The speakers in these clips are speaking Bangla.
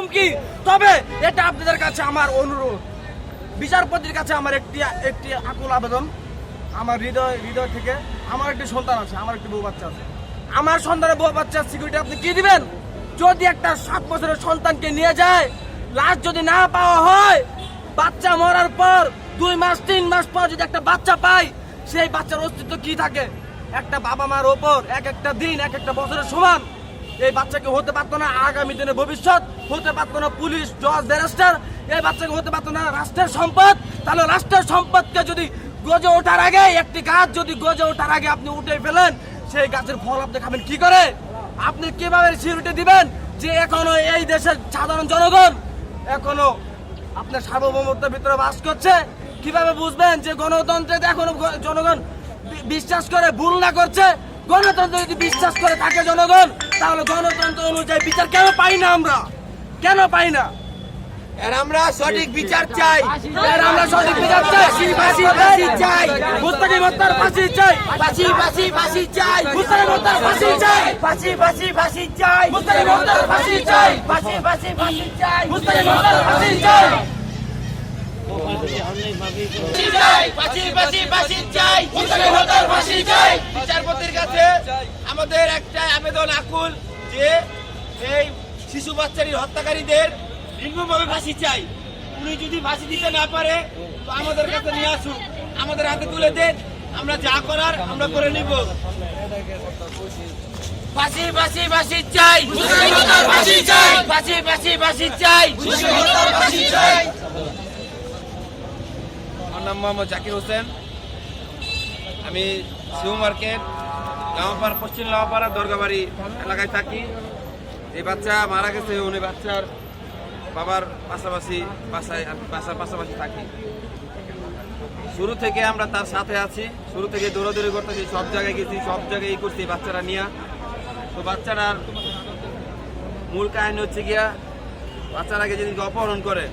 হুমকি তবে এটা আপনাদের কাছে আমার অনুরোধ। বিচারপতির কাছে আমার একটি একটি আকুল আবেদন। আমার হৃদয় হৃদয় থেকে আমার একটি সন্তান আছে, আমার একটি বউ বাচ্চা আছে। আমার সন্তানের বউ বাচ্চার সিকিউরিটি আপনি কি দিবেন? যদি একটা সাত বছরের সন্তানকে নিয়ে যায়, লাশ যদি না পাওয়া হয়, বাচ্চা মরার পর, দুই মাস, তিন মাস পর যদি একটা বাচ্চা পাই, সেই বাচ্চার অস্তিত্ব কি থাকে? একটা বাবা মার ওপর এক একটা দিন, এক একটা বছরের সমান। এই বাচ্চাকে হতে পারতো না আগামী দিনে ভবিষ্যৎ, হতে পারতো না পুলিশ, জজ, ব্যারিস্টার। এই বাচ্চাকে হতে পারতো না রাষ্ট্রের সম্পদ। তাহলে রাষ্ট্রের সম্পদকে যদি গজে ওঠার আগে, একটি গাছ যদি গজে ওঠার আগে আপনি উঠে ফেলেন, সেই গাছের ফল আপনি খাবেন কি করে? আপনি কীভাবে সিউরিটি দিবেন যে এখনও এই দেশের সাধারণ জনগণ এখনও আপনার সার্বভৌমত্বের ভিতরে বাস করছে? কীভাবে বুঝবেন যে গণতন্ত্রে এখনও জনগণ বিশ্বাস করে ভুল না করছে? গণতন্ত্র যদি বিশ্বাস করে থাকে জনগণ তাহলে গণতন্ত্র অনুযায়ী বিচার কেন পাই না আমরা? কেন পাই না? আর আমরা সঠিক বিচার চাই। এর আমরা সঠিক বিচার চাই। ফাঁসি ফাঁসি চাই। মুস্তাকিম হত্যার ফাঁসি চাই। ফাঁসি ফাঁসি ফাঁসি চাই। মুস্তাকিম হত্যার ফাঁসি চাই। ফাঁসি ফাঁসি ফাঁসি চাই। মুস্তাকিম হত্যার ফাঁসি চাই। ফাঁসি ফাঁসি ফাঁসি চাই। হত্যার ফাঁসি চাই ফাঁসি ফাঁসি ফাঁসি চাই মুস্তাকিম হত্যার ফাঁসি চাই বিচারপতির কাছে আমাদের একটা আবেদন আকুল যে এই শিশু বাচ্চারির হত্যাকারীদের নির্মমভাবে ফাঁসি চাই। উনি যদি ফাঁসি দিতে না পারে, তো আমাদের কাছে নিয়ে আসুন আমাদের হাতে তুলে দেন। আমরা যা করার, আমরা করে নিব। ফাঁসি ফাঁসি ফাঁসি চাই। ফাঁসি চাই ফাঁসি ফাঁসি ফাঁসি চাই ফাঁসি চাই। নাম মোহাম্মদ জাকির হোসেন। আমি শিউ মার্কেট, লামাপাড়া, পশ্চিম লামাপাড়া, দরগাবাড়ি এলাকায় থাকি। এই বাচ্চা মারা গেছে, উনি বাচ্চার বাবার পাশাপাশি বাসায়, বাসার পাশাপাশি থাকি। শুরু থেকে আমরা তার সাথে আছি। শুরু থেকে দৌড়াদৌড়ি করতেছি, সব জায়গায় গেছি, সব জায়গায় ই করছি বাচ্চারা নিয়ে। তো বাচ্চাটার মূল কাহিনী হচ্ছে গিয়া বাচ্চারাকে যেদিনকে অপহরণ করে,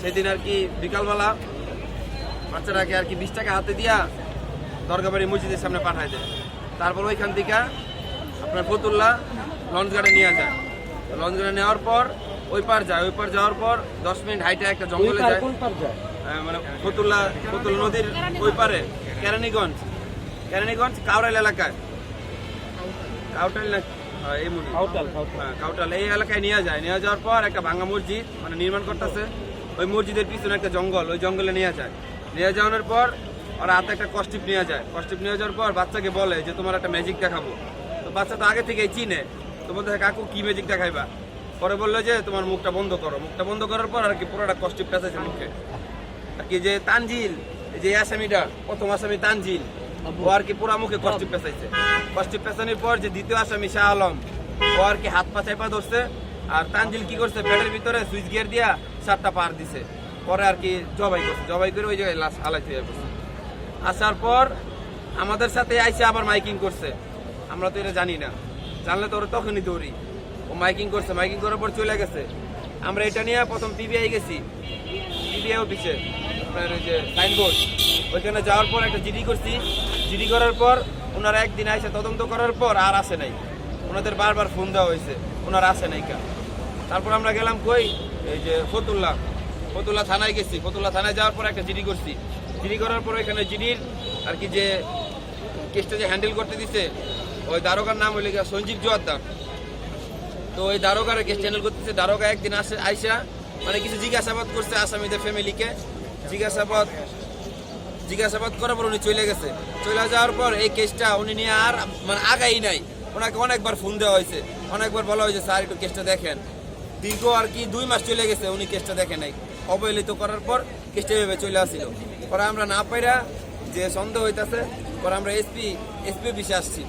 সেদিন আর কি বিকালবেলা বাচ্চাটাকে আর কি বিশ টাকা হাতে দিয়া দরগাবাড়ি মসজিদের সামনে পাঠায় দেয়। তারপর ওইখান থেকে আপনার ফতুল্লা লঞ্চ গাড়ি নিয়ে যায়। লঞ্চ গাড়ি নেওয়ার পর ওই পার যায় ওই পার যাওয়ার পর দশ মিনিট হাইটে একটা জঙ্গলে যায়। মানে ফতুল্লা ফতুল্লা নদীর ওই পারে কেরানীগঞ্জ। কেরানীগঞ্জ কাউরাইল এলাকায়। কাউটাল না হ্যাঁ, এই হ্যাঁ, কাউটাল এই এলাকায় নিয়ে যায়। নিয়ে যাওয়ার পর একটা ভাঙা মসজিদ মানে নির্মাণ করতেছে। ওই মসজিদের পিছনে একটা জঙ্গল ওই জঙ্গলে নিয়ে যায়। নিয়ে যাওয়ানোর পর ওরা হাতে একটা কস্টিপ নিয়ে যায়। কস্টিপ নিয়ে যাওয়ার পর বাচ্চাকে বলে যে, তোমার একটা ম্যাজিক দেখাবো। তো বাচ্চা তো আগে থেকেই চিনে। তো বলতে কাকু, কি ম্যাজিক দেখাইবা? পরে বলল যে, তোমার মুখটা বন্ধ করো। মুখটা বন্ধ করার পর আর কি পুরোটা কস্টিপ পেঁচাইছে মুখে। আর কি যে তানজিল যে আসামিটা, প্রথম আসামি তানজিল, ও আর কি পুরা মুখে কষ্টিপ পেঁচাইছে। কষ্টিপ পেঁচানোর পর যে দ্বিতীয় আসামি শাহ আলম, ও আর কি হাত পা চাইপা ধরছে। আর তানজিল কি করছে? পেটের ভিতরে সুইচ গিয়ার দিয়া সাতটা পার দিছে। পরে আর কি জবাই করছে। জবাই করে ওই জায়গায় আলাই হয়ে গেছে আসার পর আমাদের সাথে আইসে আবার মাইকিং করছে। আমরা তো এটা জানি না। জানলে তো ওরা তখনই দৌড়ি। ও মাইকিং করছে। মাইকিং করার পর চলে গেছে। আমরা এটা নিয়ে প্রথম পিবিআই গেছি। পিবিআই অফিসে। আপনার ওই যে সাইনবোর্ড। ওইখানে যাওয়ার পর একটা জিডি করছি। জিডি করার পর ওনারা একদিন আইসে তদন্ত করার পর আর আসে নাই। ওনাদের বারবার ফোন দেওয়া হয়েছে। ওনারা আসে নাই কা তারপর আমরা গেলাম কই? এই যে ফতুল্লা ফতুল্লা থানায় গেছি। ফতুল্লা থানায় যাওয়ার পর একটা জিডি করছি। জিডি করার পর এখানে জিডির আর কি যে কেসটা যে হ্যান্ডেল করতে দিছে, ওই দারোগার নাম হইলে সঞ্জীব জোয়ারদার তো ওই দারোগার কেস হ্যান্ডেল করতেছে। দারোগা একদিন আসে, আইসা মানে কিছু জিজ্ঞাসাবাদ করছে আসামিদের ফ্যামিলিকে। জিজ্ঞাসাবাদ জিজ্ঞাসাবাদ করার পর উনি চলে গেছে। চলে যাওয়ার পর এই কেসটা উনি নিয়ে আর মানে আগাই নাই। ওনাকে অনেকবার ফোন দেওয়া হয়েছে। অনেকবার বলা হয়েছে, স্যার, একটু কেসটা দেখেন। দীর্ঘ আর কি দুই মাস চলে গেছে উনি কেসটা দেখে নাই। অবহেলিত করার পর কেসটা ভেবে চলে আসছিল পরে আমরা না পাইরা যে সন্দেহ হইতাছে, পরে আমরা এসপি এসপি অফিসে আসছি।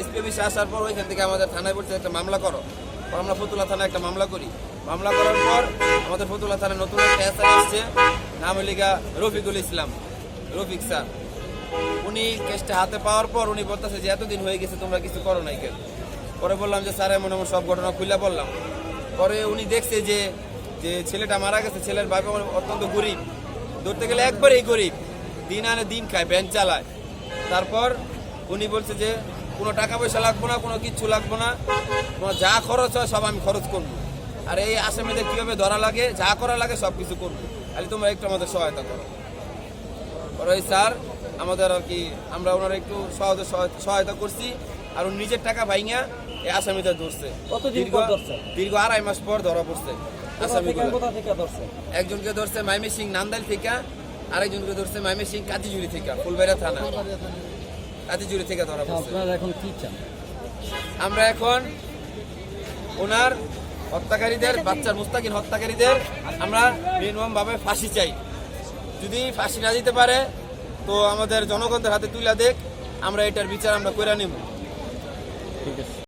এসপি অফিসে আসার পর ওইখান থেকে আমাদের থানায় বলছে, একটা মামলা করো। পর আমরা ফতুল্লা থানায় একটা মামলা করি। মামলা করার পর আমাদের ফতুল্লা থানায় নতুন একটা এসআই আসছে, নাম হলিগা রফিকুল ইসলাম, রফিক স্যার। উনি কেসটা হাতে পাওয়ার পর উনি বলতেছে যে, এতদিন হয়ে গেছে, তোমরা কিছু করো নাই কেন? পরে বললাম যে, স্যার, এমন এমন সব ঘটনা খুলে বললাম। পরে উনি দেখছে যে যে ছেলেটা মারা গেছে, ছেলের বাবা অত্যন্ত গরিব। ধরতে গেলে একবারেই গরিব। দিন আনে দিন খায়, ভ্যান চালায়। তারপর উনি বলছে যে, কোনো টাকা পয়সা লাগবো না, কোনো কিচ্ছু লাগবো না। যা খরচ হয় সব আমি খরচ করব। আর এই আসামিদের কীভাবে ধরা লাগে, যা করা লাগে সব কিছু করব। খালি তোমরা একটু আমাদের সহায়তা করো। আর ওই স্যার, আমাদের আর কি, আমরা ওনারা একটু সহজে সহায়- সহায়তা করছি। আর উনি নিজের টাকা ভাইঙা এই আসামিদের ধরছে। দীর্ঘ ধরছে? দীর্ঘ আড়াই মাস পর ধরা পড়ছে একজনকে ধরছে মাইমি সিং নান্দাল থেকে আরেকজনকে ধরছে মাইমি সিং কাতিজুরি থেকে ফুলবেড়া থানা। কাতিজুরি থেকে ধরা পড়ছে। এখন কি চান? আমরা এখন ওনার হত্যাকারীদের বাচ্চার মুস্তাকিন হত্যাকারীদের আমরা মিনিমাম ভাবে ফাঁসি চাই। যদি ফাঁসি না দিতে পারে তো আমাদের জনগণদের হাতে তুলে দেখ আমরা এটার বিচার আমরা করে নিব ঠিক আছে